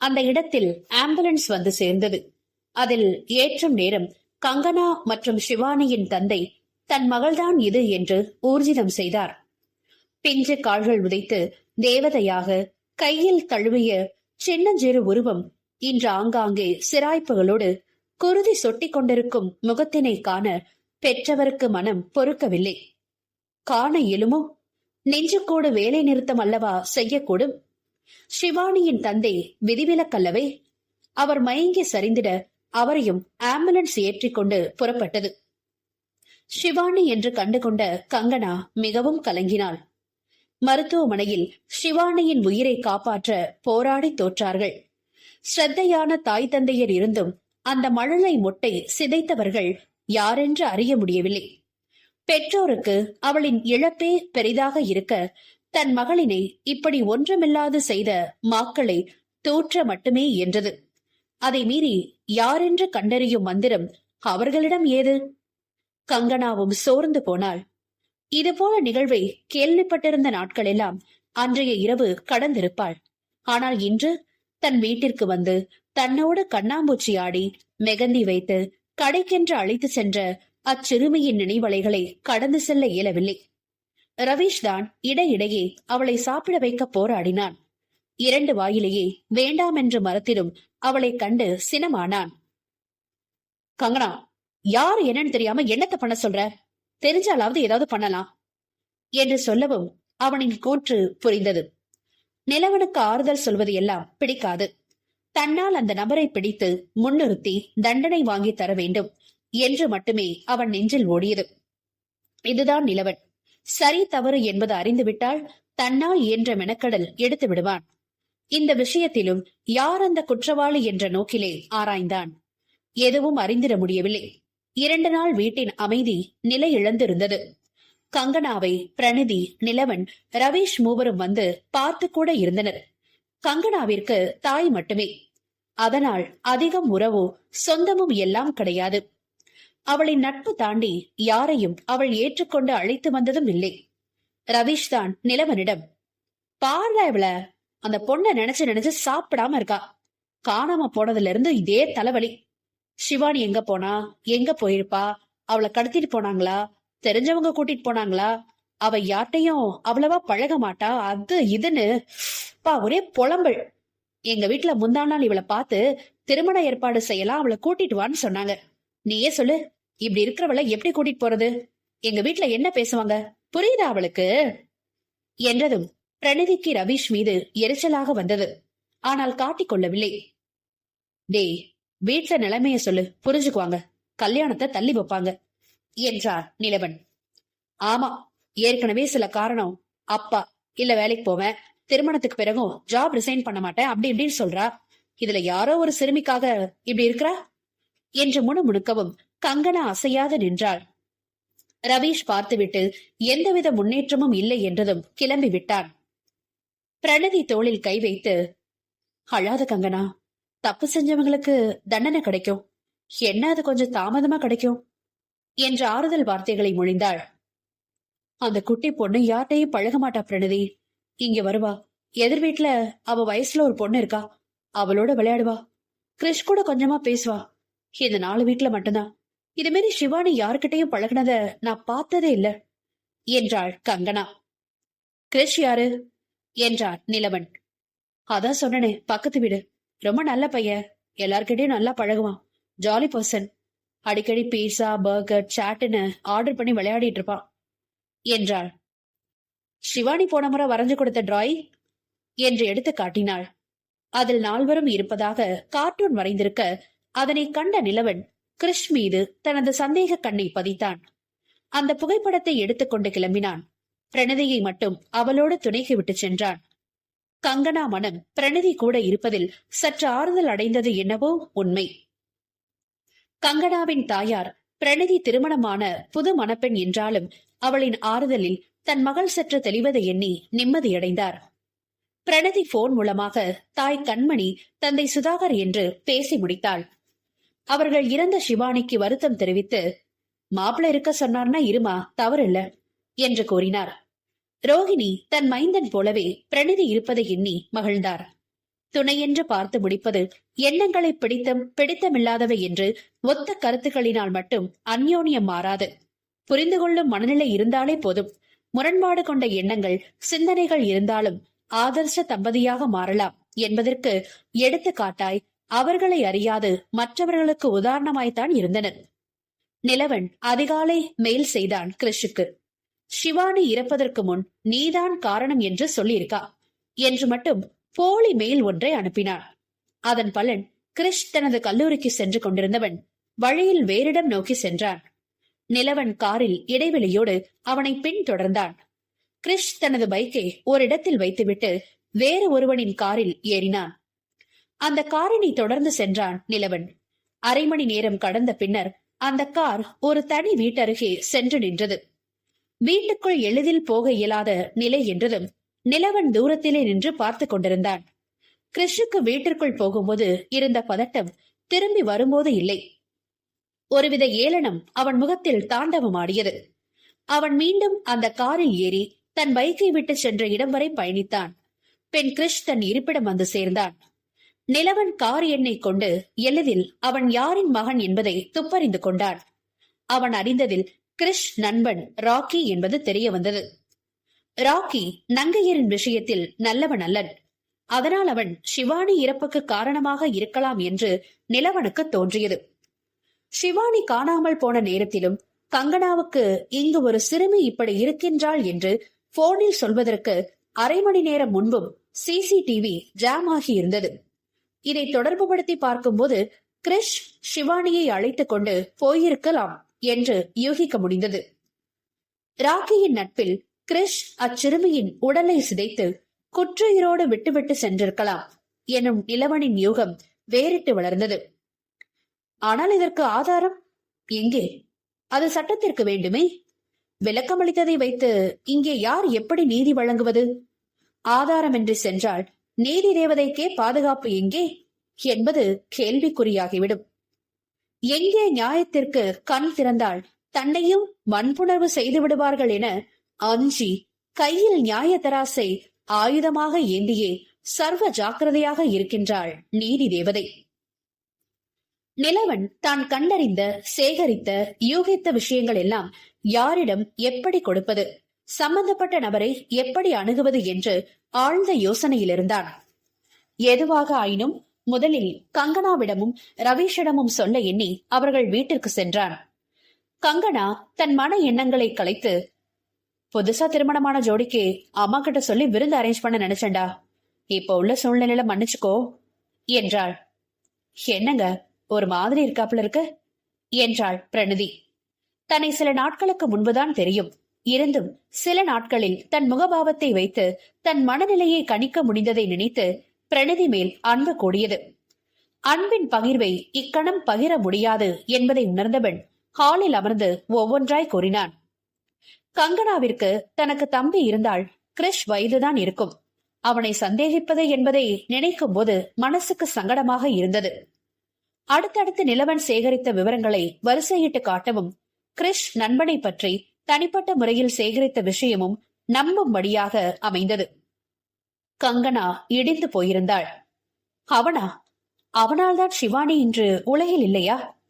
அந்த இடத்தில் ஆம்புலன்ஸ் வந்து சேர்ந்தது. அதில் ஏற்றும் நேரம் கங்கனா மற்றும் சிவானியின் தந்தை தன் மகள்தான் இது என்று ஊர்ஜிதம் செய்தார். பிஞ்சு கால்கள் உதைத்து தேவதையாக கையில் தழுவிய சின்னஞ்சிறு உருவம் இன்று ஆங்காங்கே சிராய்ப்புகளோடு குருதி சொட்டிக் கொண்டிருக்கும் முகத்தினை காண பெற்றவருக்கு மனம் பொறுக்கவில்லை. காண இயலுமோ நெஞ்சுக்கூடு வேலை நிறுத்தம் அல்லவா செய்யக்கூடும்? சிவானியின் தந்தை விதிவிலக்கல்லவே அவர் மயங்கி சரிந்திட அவரையும் ஆம்புலன்ஸ் ஏற்றிக்கொண்டு புறப்பட்டது. சிவானி என்று கண்டுகொண்ட கங்கனா மிகவும் கலங்கினாள். மருத்துவமனையில் சிவானியின் உயிரை காப்பாற்ற போராடி தோற்றார்கள். ஸ்ரத்தையான தாய் தந்தையர் இருந்தும் அந்த மழலை முட்டை சிதைத்தவர்கள் யாரென்று அறிய முடியவில்லை. பெற்றோருக்கு அவளின் இழப்பே பெரிதாக இருக்க தன் மகளினை இப்படி ஒன்றுமில்லாது செய்த மாக்களை தூற்ற மட்டுமே என்றது. அதை மீறி யாரென்று கண்டறியும் மந்திரம் அவர்களிடம் ஏது? கங்கனாவும் சோர்ந்து போனாள். இதுபோல நிகழ்வை கேள்விப்பட்டிருந்த நாட்களெல்லாம் அன்றைய இரவு கடந்திருப்பாள். ஆனால் இன்று தன் வீட்டிற்கு வந்து தன்னோடு கண்ணாம்பூச்சி ஆடி மெகந்தி வைத்து கடைக்கென்று அழைத்து சென்ற அச்சிறுமியின் நினைவலைகளை கடந்து செல்ல இயலவில்லை. ரவீஷ் தான் இடையிடையே அவளை சாப்பிட வைக்க போராடினான். இரண்டு வாயிலேயே வேண்டாம் என்று மரத்திலும் அவளை கண்டு சினமானான். கங்கனா யாரு என்னன்னு தெரியாம என்னத்த பண்ண சொல்ற? தெரிஞ்சாலாவது ஏதாவது பண்ணலாம் என்று சொல்லவும் அவனின் கூற்று புரிந்தது. நிலவனுக்கு ஆறுதல் சொல்வது எல்லாம் பிடிக்காது. தன்னால் அந்த நபரை பிடித்து முன்னிறுத்தி தண்டனை வாங்கி தர வேண்டும் என்று மட்டுமே அவன் நெஞ்சில் ஓடியது. இதுதான் நிலவன். சரி தவறு என்பது அறிந்துவிட்டால் தன்னால் என்ற மெனக்கடல் எடுத்து விடுவான். இந்த விஷயத்திலும் யார் அந்த குற்றவாளி என்ற நோக்கிலே ஆராய்ந்தான். எதுவும் அறிந்திட முடியவில்லை. இரண்டு நாள் வீட்டின் அமைதி நிலை இழந்திருந்தது. கங்கனாவை பிரணிதி நிலவன் ரவீஷ் மூவரும் வந்து பார்த்து கூட இருந்தனர். கங்கனாவிற்கு தாய் மட்டுமே. அதனால் அதிகம் உறவோ சொந்தமும் எல்லாம் கிடையாது. அவளின் நட்பு தாண்டி யாரையும் அவள் ஏற்றுக்கொண்டு அழைத்து வந்ததும் இல்லை. ரவீஷ் தான் நிலவனிடம் பாருடா இவள அந்த பொண்ணை நினைச்சு நினைச்சு சாப்பிடாம இருக்கா? காணாம போனதுல இருந்து இதே தலைவலி. சிவானி எங்க போனா? எங்க போயிருப்பா? அவளை கடத்திட்டு போனாங்களா? தெரிஞ்சவங்க கூட்டிட்டு போனாங்களா? அவ யார்ட்டையும் அவ்வளவா பழக மாட்டா? அது இதுன்னு பா ஒரே புலம்பல். எங்க வீட்டுல முந்தா நாள் இவளை பார்த்து திருமண ஏற்பாடு செய்யலாம் அவளை கூட்டிட்டு வான்னு சொன்னாங்க. நீயே சொல்லு இப்படி இருக்கிறவளை எப்படி கூட்டிட்டு போறது? எங்க வீட்டுல என்ன பேசுவாங்க? புரியுதா அவளுக்கு? என்றதும் பிரணிதிக்கு ரவீஷ் மீது எரிச்சலாக வந்தது. ஆனால் காட்டிக் கொள்ளவில்லை. டேய் வீட்ல நிலைமைய சொல்லு. புரிஞ்சுக்குவாங்க. கல்யாணத்தை தள்ளி வைப்பாங்க என்றார் நிலவன். ஆமா ஏற்கனவே சில காரணம். அப்பா இல்ல வேலைக்கு போவேன். திருமணத்துக்கு பிறகும் ஜாப் ரிசைன் பண்ண மாட்டேன். அப்படி இப்படின்னு சொல்றா. இதுல யாரோ ஒரு சிறுமிக்காக இப்படி இருக்கிறா? என்று முணுமுணுக்கவும் கங்கனா அசையாது நின்றாள். ரவீஷ் பார்த்துவிட்டு எந்தவித முன்னேற்றமும் இல்லை என்றதும் கிளம்பி விட்டான் பிரணதி தோளில் கை வைத்து அழாத கங்கனா தப்பு செஞ்சவங்களுக்கு தண்டனை கிடைக்கும். என்ன அது கொஞ்சம் தாமதமா கிடைக்கும்? என்ற ஆறுதல் வார்த்தைகளை மொழிந்தாள். அந்த குட்டி பொண்ணு யார்கிட்டையும் பழக மாட்டா பிரணதி இங்க வருவா. எதிர் வீட்டுல அவ வயசுல ஒரு பொண்ணு இருக்கா. அவளோட விளையாடுவா. கிறிஷ் கூட கொஞ்சமா பேசுவா. இந்த நாலு வீட்டுல மட்டும்தான். இதுமாரி சிவானி யாருக்கிட்டையும் பழகினத நான் பார்த்ததே இல்ல என்றாள் கங்கனா. கிறிஷ் யாரு? என்றான் நிலவன். அதான் சொன்னனே பக்கத்து வீடு. ரொம்ப நல்ல பையன். எல்லார்கிட்டயும் நல்லா பழகுவான். ஜாலி பர்சன் அடிக்கடி பீஸா பர்கர் சாட்டுன்னு ஆர்டர் பண்ணி விளையாடிட்டு இருப்பான் என்றாள். சிவானி போன முறை வரைஞ்சு கொடுத்த டிராய் என்று எடுத்து காட்டினாள். அதில் நால்வரும் இருப்பதாக கார்ட்டூன் வரைந்திருக்க அதனை கண்ட நிலவன் கிறிஷ் மீது தனது சந்தேக கண்ணை பதித்தான். அந்த புகைப்படத்தை எடுத்துக்கொண்டு கிளம்பினான். பிரணதியை மட்டும் அவளோடு துணைக்கு விட்டு சென்றான். கங்கனா மனம் பிரணதி கூட இருப்பதில் சற்று ஆறுதல் அடைந்தது என்னவோ உண்மை. கங்கனாவின் தாயார் பிரணதி திருமணமான புது மணப்பெண் என்றாலும் அவளின் ஆறுதலில் தன் மகள் சற்று தெளிவதை எண்ணி நிம்மதியடைந்தார் பிரணதி போன் மூலமாக தாய் கண்மணி தந்தை சுதாகர் என்று பேசி முடித்தாள். அவர்கள் இறந்த சிவானிக்கு வருத்தம் தெரிவித்து மாப்பிள்ள இருக்க சொன்னார்னா இருமா தவறில்ல என்று கூறினார். ரோகிணி தன் மைந்தன் போலவே பிரணிதி இருப்பதை எண்ணி மகிழ்ந்தார். துணையென்று பார்த்து முடிப்பது எண்ணங்களை பிடித்தம் பிடித்தமில்லாதவை என்று ஒத்த கருத்துக்களினால் மட்டும் அந்யோன்யம் மாறாது. புரிந்து கொள்ளும் மனநிலை இருந்தாலே போதும். முரண்பாடு கொண்ட எண்ணங்கள் சிந்தனைகள் இருந்தாலும் ஆதர்ச தம்பதியாக மாறலாம் என்பதற்கு எடுத்துக்காட்டாய் அவர்களை அறியாது மற்றவர்களுக்கு உதாரணமாய்த்தான் இருந்தனர். நிலவன் அதிகாலை மெயில் செய்தான் கிறிஷுக்கு சிவானி இறப்பதற்கு முன் நீதான் காரணம் என்று சொல்லியிருக்கா? என்று மட்டும் போலி மெயில் ஒன்றை அனுப்பினான். அதன் பலன் கிறிஷ் தனது கல்லூரிக்கு சென்று கொண்டிருந்தவன் வழியில் வேறிடம் நோக்கி சென்றான். நிலவன் காரில் இடைவெளியோடு அவனை பின்தொடர்ந்தான் கிறிஷ் தனது பைக்கை ஓரிடத்தில் வைத்துவிட்டு வேறு ஒருவனின் காரில் ஏறினான். அந்த காரினை தொடர்ந்து சென்றான் நிலவன். அரை மணி நேரம் கடந்த பின்னர் அந்த கார் ஒரு தனி வீட்டருகே சென்று நின்றது. வீட்டுக்குள் எளிதில் போக இயலாத நிலை என்றதும் நிலவன் தூரத்திலே நின்று பார்த்து கொண்டிருந்தான். கிறிஷுக்கு வீட்டிற்குள் போகும்போது இருந்த பதட்டம் திரும்பி வரும்போது இல்லை. ஒருவித ஏளனம் அவன் முகத்தில் தாண்டவமாடியது. அவன் மீண்டும் அந்த காரில் ஏறி தன் பைக்கை விட்டு சென்ற இடம் வரை பயணித்தான். பெண் கிறிஷ் தன் இருப்பிடம் வந்து சேர்ந்தான். நிலவன் கார் எண்ணை கொண்டு எளிதில் அவன் யாரின் மகன் என்பதை துப்பறிந்து கொண்டான். அவன் அறிந்ததில் கிறிஷ் நண்பன் ராக்கி என்பது தெரிய வந்தது. ராக்கி நங்கையரின் விஷயத்தில் நல்லவன் அல்லன். அதனால் அவன் சிவானி இறப்புக்கு காரணமாக இருக்கலாம் என்று நிலவனுக்கு தோன்றியது. சிவானி காணாமல் போன நேரத்திலும் கங்கனாவுக்கு இங்கு ஒரு சிறுமி இப்படி இருக்கின்றாள் என்று போனில் சொல்வதற்கு அரை மணி நேரம் முன்பும் சிசிடிவி ஜாம் ஆகி இருந்தது. இதை தொடர்புபடுத்தி பார்க்கும்போது கிரிஷ் சிவானியை அழைத்துக் கொண்டு போயிருக்கலாம் என்று யூகிக்க முடிந்தது. ராக்கியின் நட்பில் கிரிஷ் அச்சிறுமியின் உடலை சிதைத்து குற்றுயிரோடு விட்டுவிட்டு சென்றிருக்கலாம் எனும் நிலவனின் யூகம் வேறிட்டு வளர்ந்தது. ஆனால் இதற்கு ஆதாரம்? எங்கே? அது சட்டத்திற்கு வேண்டுமே? விளக்கமளித்ததை வைத்து இங்கே யார் எப்படி நீதி வழங்குவது? ஆதாரமின்றி சென்றால் நீதி தேவதைக்கே பாதுகாப்பு எங்கே? என்பது கேள்விக்குறியாகிவிடும். எங்கே நியாயத்திற்கு கண் திறந்தால் தன்னையும் வன்புணர்வு செய்து விடுவார்கள் என அஞ்சி கையில் நியாய தராசை ஆயுதமாக ஏந்தியே சர்வ ஜாக்கிரதையாக இருக்கின்றாள் நீதி தேவதை நிலவன் தான் கண்டறிந்த சேகரித்த யூகித்த விஷயங்கள் எல்லாம் யாரிடம் எப்படி கொடுப்பது? சம்பந்தப்பட்ட நபரை எப்படி அணுகுவது என்று ஆழ்ந்த யோசனையில் இருந்தான் எதுவாக ஆயினும் முதலில் கங்கனாவிடமும் ரவீஷிடமும் சொல்ல எண்ணி அவர்கள் வீட்டிற்கு சென்றான். கங்கனா தன் மன எண்ணங்களை கலைத்து புதுசா திருமணமான ஜோடிக்கு அம்மா கிட்ட சொல்லி விருந்து அரேஞ்ச் பண்ண நினைச்சேன்டா. இப்ப உள்ள சூழ்நிலையில மன்னிச்சுக்கோ என்றாள். என்னங்க ஒரு மாதிரி இருக்காப்புல இருக்கு? என்றாள் பிரணதி. தன்னை சில நாட்களுக்கு முன்புதான் தெரியும். இருந்தும் சில நாட்களில் தன் முகபாவத்தை வைத்து தன் மனநிலையை கணிக்க முடிந்ததை நினைத்து பிரணதி மேல் அன்பு கூடியது. அன்பின் பகிர்வை இக்கணம் பகிர முடியாது என்பதை உணர்ந்தவன் ஹாலில் அமர்ந்து ஒவ்வொன்றாய் கூறினான். கங்கனாவிற்கு தனக்கு தம்பி இருந்தால் கிரிஷ் வயதுதான் இருக்கும். அவனை சந்தேகிப்பது என்பதை நினைக்கும் போது மனசுக்கு சங்கடமாக இருந்தது. அடுத்தடுத்து நிலவன் சேகரித்த விவரங்களை வரிசையிட்டு காட்டவும் கிரிஷ் நண்பனை பற்றி தனிப்பட்ட முறையில் சேகரித்த விஷயமும் நம்பும்படியாக அமைந்தது. கங்கனா இடிந்து போயிருந்தாள். அவனா? அவனால்தான் சிவானி இன்று உலகில் இல்லையா?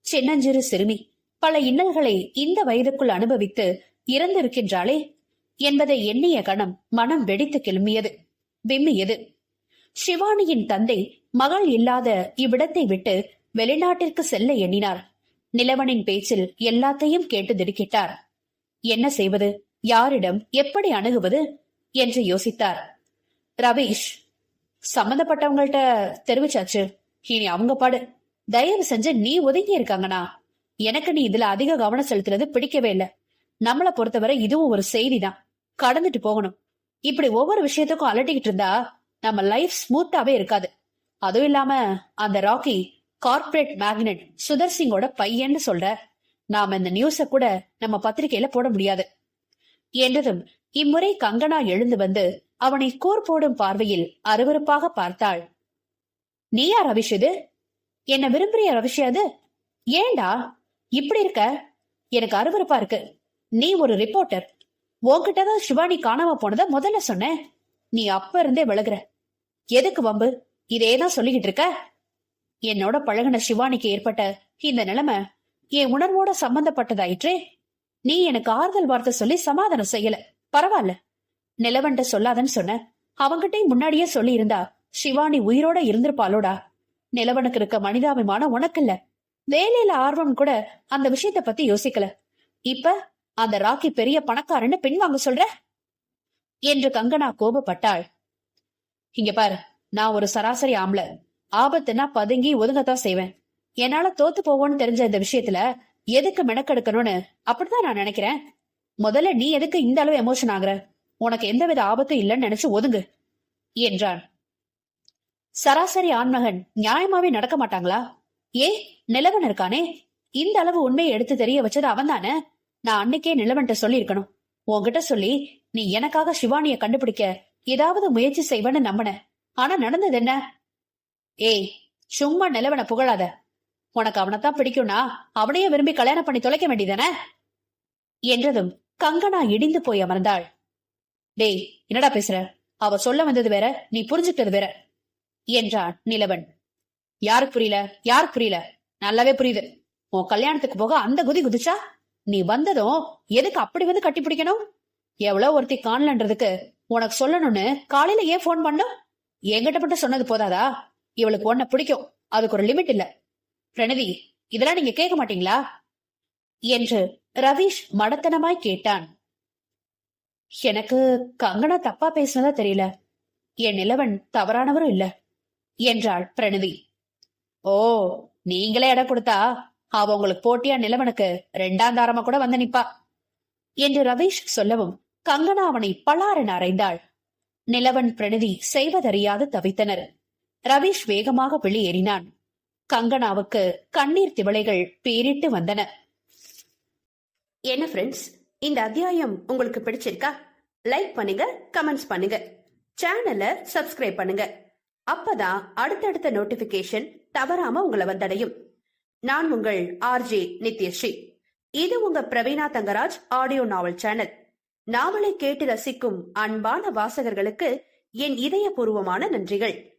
சின்னஞ்சிறு சிறுமி பல இன்னல்களை இந்த வயதுக்குள் அனுபவித்து இறந்திருக்கின்றாளே என்பதை எண்ணிய கணம் மனம் வெடித்து கிளம்பியது. விம்மியது சிவானியின் தந்தை மகள் இல்லாத இவ்விடத்தை விட்டு வெளிநாட்டிற்கு செல்ல எண்ணினார். நிலவனின் பேச்சில் எல்லாத்தையும் கேட்டு திடுக்கிட்டார். என்ன செய்வது? யாரிடம் எப்படி அணுகுவது? என்று யோசித்தார். ரவீஷ் சம்பந்தப்பட்டவங்கள்ட்ட தெரிவிச்சாச்சு இனி அவங்க பாடு. தயவு செஞ்சு நீ ஒதுங்கி இருக்காங்கண்ணா. எனக்கு நீ இதுல அதிக கவனம் செலுத்துறது பிடிக்கவே இல்ல. நம்மளை பொறுத்தவரை இதுவும் ஒரு செய்தி தான் கடந்துட்டு போகணும். இப்படி ஒவ்வொரு விஷயத்துக்கும் அலட்டிக்கிட்டு இருந்தா நம்ம லைஃப் ஸ்மூத்தாவே இருக்காது. அதுவும் இல்லாம அந்த ராக்கி கார்ப்பரேட் மேக்னெட் சுதர் சிங்கோட பையன்னு சொல்ற நாம இந்த நியூஸ கூட நம்ம பத்திரிகையில போட முடியாது. என்றதும் இம்முறை கங்கனா எழுந்து வந்து அவனை கூர் போடும் பார்வையில் அருவருப்பாக பார்த்தாள். நீயா ரவிஷ் இது? என்ன விரும்புறிய ரவிஷ் அது? ஏண்டா இப்படி இருக்க? எனக்கு அருவருப்பா இருக்கு. நீ ஒரு ரிப்போர்ட்டர் உன்கிட்ட தான் சிவானி காணாம போனத முதல்ல சொன்ன நீ அப்ப இருந்தே விலகுற. எதுக்கு வம்பு? இதேதான் சொல்லிக்கிட்டு இருக்க? என்னோட பழகுன சிவானிக்கு ஏற்பட்ட இந்த நிலைமை என் உணர்வோட சம்பந்தப்பட்டதாயிற்றே. நீ எனக்கு ஆறுதல் வார்த்தை சொல்லி சமாதானம் செய்யல. பரவாயில்ல. நிலவன்ட்ட சொல்லாதன்னு சொன்ன. அவங்கிட்டே முன்னாடியே சொல்லி இருந்தா சிவானி உயிரோட இருந்திருப்பாளோடா. நிலவனுக்கு இருக்க மனிதாபிமானம் உனக்கு இல்ல வேலையில ஆர்வம் கூட அந்த விஷயத்த பத்தி யோசிக்கல. இப்ப அந்த ராக்கி பெரிய பணக்காரன்னு பின்வாங்க சொல்ற? என்று கங்கனா கோபப்பட்டாள். இங்க பாரு நான் ஒரு சராசரி ஆம்பளை. ஆபத்துனா பதுங்கி ஒதுங்கத்தான் செய்வேன். என்னால தோத்து போவோன்னு தெரிஞ்ச இந்த விஷயத்துல எதுக்கு மெனக்கெடுக்கணும்னு அப்படிதான் நான் நினைக்கிறேன். முதல்ல நீ எதுக்கு இந்த அளவு எமோஷன் ஆகுற? உனக்கு எந்தவித ஆபத்தும் இல்லைன்னு நினைச்சு ஒதுங்கு என்றான் சராசரி ஆண்மகன் நியாயமாவே நடக்க மாட்டாங்களா? ஏ நிலவன் இருக்கானே? இந்த அளவு உண்மையை எடுத்து தெரிய வச்சது அவன் தானே நான் அன்னைக்கே நிலவன்ட்ட சொல்லியிருக்கணும். உன்கிட்ட சொல்லி நீ எனக்காக சிவானிய கண்டுபிடிக்க ஏதாவது முயற்சி செய்வேன்னு நம்பின ஆனா நடந்தது என்ன? ஏய் சும்மா நிலவனை புகழாத. உனக்கு அவனைத்தான் பிடிக்கும்னா அவனையே விரும்பி கல்யாணம் பண்ணி தொலைக்க வேண்டியதானே என்றதும் கங்கனா இடிந்து போய் அமர்ந்தாள். டேய் என்னடா பேசுற? அவ சொல்ல வந்தது வேற நீ புரிஞ்சுக்கிட்டது வேற என்றான் நிலவன். யாருக்கு புரியல? யாருக்கு புரியல? நல்லாவே புரியுது. உன் கல்யாணத்துக்கு போக அந்த குதி குதிச்சா? நீ வந்ததும் எதுக்கு அப்படி வந்து கட்டி பிடிக்கணும்? எவ்வளவு ஒருத்தி காணலன்றதுக்கு உனக்கு சொல்லணும்னு காலையில ஏன் ஃபோன் பண்ணும் என்கிட்ட மட்டும் சொன்னது போதாதா? இவளுக்கு உன்ன பிடிக்கும். அதுக்கு ஒரு லிமிட் இல்ல. பிரணவி இதெல்லாம் நீங்க கேட்க மாட்டீங்களா? என்று ரவீஷ் மடத்தனமாய் கேட்டான். எனக்கு கங்கனா தப்பா பேசினதா தெரியல. என் நிலவன் தவறானவரும் இல்ல என்றாள் பிரணவி. ஓ நீங்களே இடம் கொடுத்தா அவ உங்களுக்கு போட்டியா நிலவனுக்கு ரெண்டாம் தாரமா கூட வந்து நிப்பா என்று ரவீஷ் சொல்லவும் கங்கனா அவனை பலாரென அறைந்தாள். நிலவன் பிரணதி செய்வதறியாது தவித்தனர். ரவீஷ் வேகமாக வெளியேறினான். கங்கனாவுக்கு கண்ணீர் திவளைகள் பேரிட்டு வந்தன. என்ன ஃப்ரெண்ட்ஸ் இந்த அத்தியாயம் உங்களுக்கு பிடிச்சிருக்கா? லைக் பண்ணுங்க கமெண்ட்ஸ் பண்ணுங்க. சேனலை சப்ஸ்கிரைப் பண்ணுங்க. அப்பதான் அடுத்தடுத்த நோட்டிபிகேஷன் தவறாம உங்களை வந்தடையும். நான் உங்கள் ஆர்ஜே நித்யஸ்ரீ. இது உங்க Praveena Thangaraj audio novel channel நாவலை கேட்டு ரசிக்கும் அன்பான வாசகர்களுக்கு என் இதயபூர்வமான நன்றிகள்.